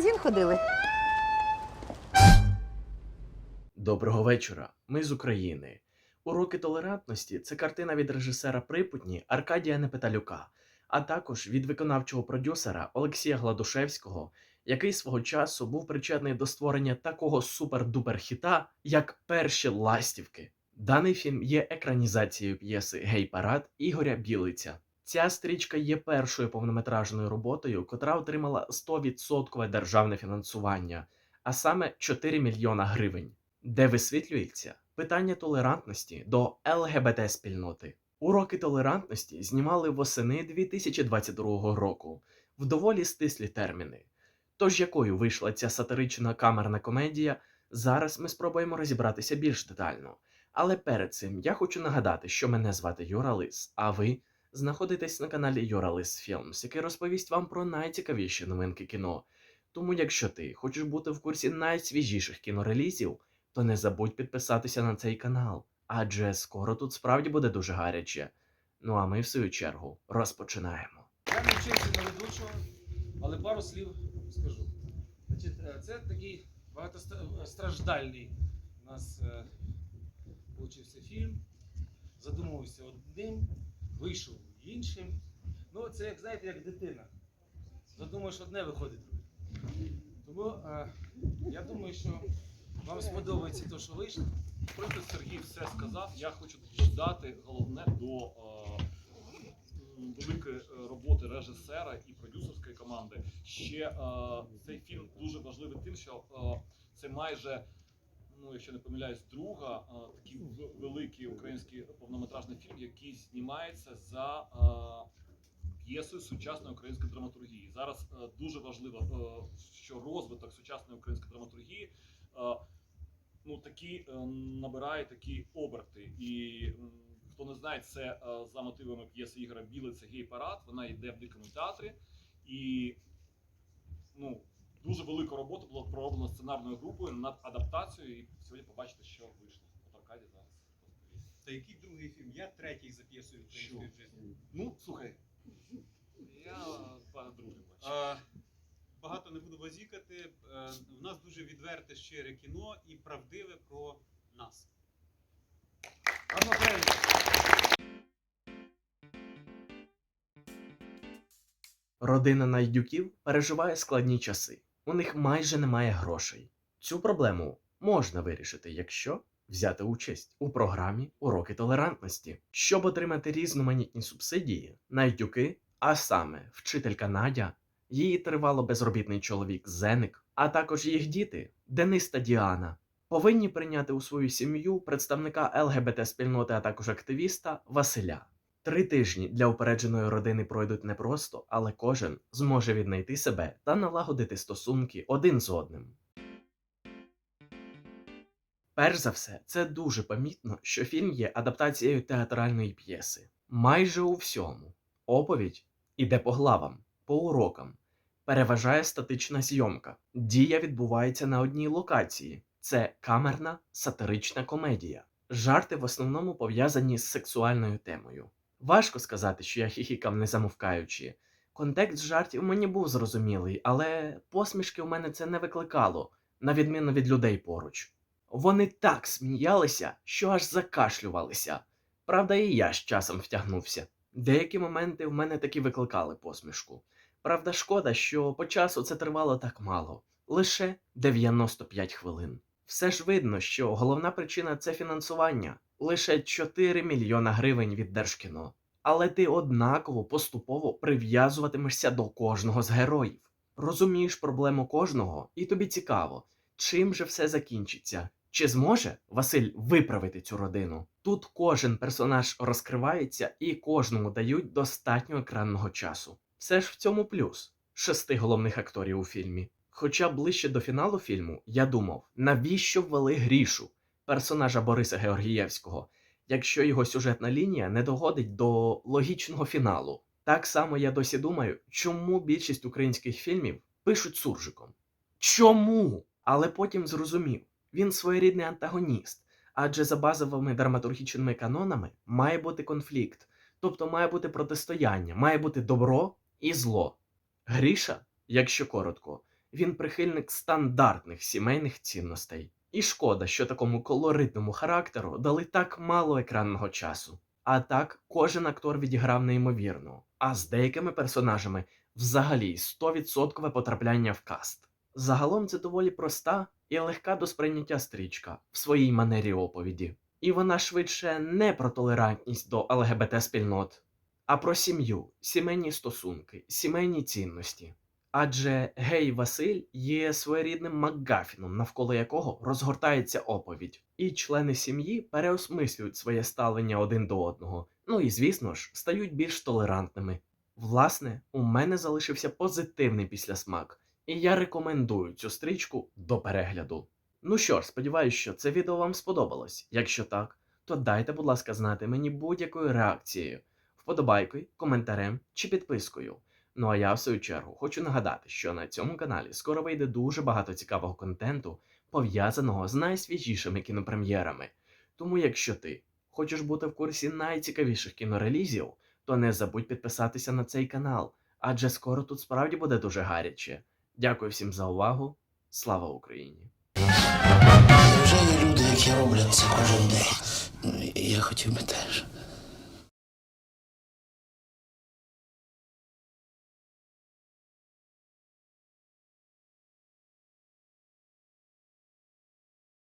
магазин ходили? Доброго вечора. Ми з України. Уроки толерантності це картина від режисера Припутні Аркадія Непеталюка, а також від виконавчого продюсера Олексія Гладушевського, який свого часу був причетний до створення такого супер-дупер хіта, як Перші ластівки. Даний фільм є екранізацією п'єси Гей Парад Ігоря Білиця. Ця стрічка є першою повнометражною роботою, котра отримала 100% державне фінансування, а саме 4 мільйона гривень де висвітлюється питання толерантності до ЛГБТ спільноти. Уроки толерантності знімали восени 2022 року в доволі стислі терміни. Тож якою вийшла ця сатирична камерна комедія, зараз ми спробуємо розібратися більш детально. Але перед цим я хочу нагадати, що мене звати Юра Лис, а ви знаходитесь на каналі Юра Лис Філмс, який розповість вам про найцікавіші новинки кіно. Тому, якщо ти хочеш бути в курсі найсвіжіших кінорелізів, то не забудь підписатися на цей канал, адже скоро тут справді буде дуже гаряче. Ну а ми, в свою чергу, розпочинаємо. Я не вчився на ведучого, але пару слів скажу. Значить, е, це такий багатостраждальний у нас е, получився фільм. Задумувався одним, вийшов іншим. Ну, це як знаєте, як дитина. Задумаєш одне, виходить друге. Тому е, я думаю, що вам сподобається те, що вийшло. Принципі, Сергій все сказав. Я хочу додати головне до е, великої е, роботи режисера і продюсерської команди. Ще е, цей фільм дуже важливий тим, що е, це майже. Ну, якщо не помиляюсь, друга е, такий великий український повнометражний фільм, який знімається за е, п'єсою сучасної української драматургії. Зараз е, дуже важливо, що розвиток сучасної української драматургії ну, такі набирає такі оберти. І хто не знає, це за мотивами п'єси Ігора Біли, це гей-парад. Вона йде в дикому театрі. І ну, дуже велика робота була пророблена сценарною групою над адаптацією. І сьогодні побачите, що вийшло. От Аркадій зараз. Та який другий фільм? Я третій за п'єсою української житті. Ну, слухай, я пане друге бачу. Багато не буду базікати. Е, В нас дуже відверте щире кіно і правдиве про нас. Родина Найдюків переживає складні часи. У них майже немає грошей. Цю проблему можна вирішити, якщо взяти участь у програмі Уроки толерантності. Щоб отримати різноманітні субсидії, Найдюки, а саме вчителька Надя, її тривало безробітний чоловік Зеник, а також їх діти Денис та Діана, повинні прийняти у свою сім'ю представника ЛГБТ спільноти, а також активіста Василя. Три тижні для упередженої родини пройдуть непросто, але кожен зможе віднайти себе та налагодити стосунки один з одним. Перш за все, це дуже помітно, що фільм є адаптацією театральної п'єси. Майже у всьому. Оповідь іде по главам, по урокам. Переважає статична зйомка. Дія відбувається на одній локації. Це камерна сатирична комедія. Жарти в основному пов'язані з сексуальною темою. Важко сказати, що я хіхікав не замовкаючи. Контекст жартів мені був зрозумілий, але посмішки у мене це не викликало, на відміну від людей поруч. Вони так сміялися, що аж закашлювалися. Правда, і я з часом втягнувся. Деякі моменти в мене таки викликали посмішку. Правда, шкода, що по часу це тривало так мало лише 95 хвилин. Все ж видно, що головна причина це фінансування лише 4 мільйона гривень від Держкіно. Але ти однаково поступово прив'язуватимешся до кожного з героїв. Розумієш проблему кожного, і тобі цікаво, чим же все закінчиться. Чи зможе Василь виправити цю родину? Тут кожен персонаж розкривається і кожному дають достатньо екранного часу. Все ж в цьому плюс шести головних акторів у фільмі. Хоча ближче до фіналу фільму я думав, навіщо ввели грішу персонажа Бориса Георгієвського, якщо його сюжетна лінія не догодить до логічного фіналу. Так само я досі думаю, чому більшість українських фільмів пишуть суржиком. Чому? Але потім зрозумів, він своєрідний антагоніст, адже за базовими драматургічними канонами має бути конфлікт, тобто має бути протистояння, має бути добро і зло. Гріша, якщо коротко, Він прихильник стандартних сімейних цінностей. І шкода, що такому колоритному характеру дали так мало екранного часу. А так, кожен актор відіграв неймовірно, а з деякими персонажами взагалі 100% потрапляння в каст. Загалом це доволі проста і легка до сприйняття стрічка в своїй манері оповіді. І вона швидше не про толерантність до ЛГБТ спільнот, а про сім'ю, сімейні стосунки, сімейні цінності. Адже гей Василь є своєрідним Макгафіном, навколо якого розгортається оповідь, і члени сім'ї переосмислюють своє ставлення один до одного, ну і звісно ж стають більш толерантними. Власне, у мене залишився позитивний післясмак, і я рекомендую цю стрічку до перегляду. Ну що ж, сподіваюся, що це відео вам сподобалось. Якщо так, то дайте, будь ласка, знати мені будь-якою реакцією, вподобайкою, коментарем чи підпискою. Ну а я в свою чергу хочу нагадати, що на цьому каналі скоро вийде дуже багато цікавого контенту, пов'язаного з найсвіжішими кінопрем'єрами. Тому, якщо ти хочеш бути в курсі найцікавіших кінорелізів, то не забудь підписатися на цей канал, адже скоро тут справді буде дуже гаряче. Дякую всім за увагу. Слава Україні! Вже є люди, які роблять це кожен день. Ну, я хотів би теж.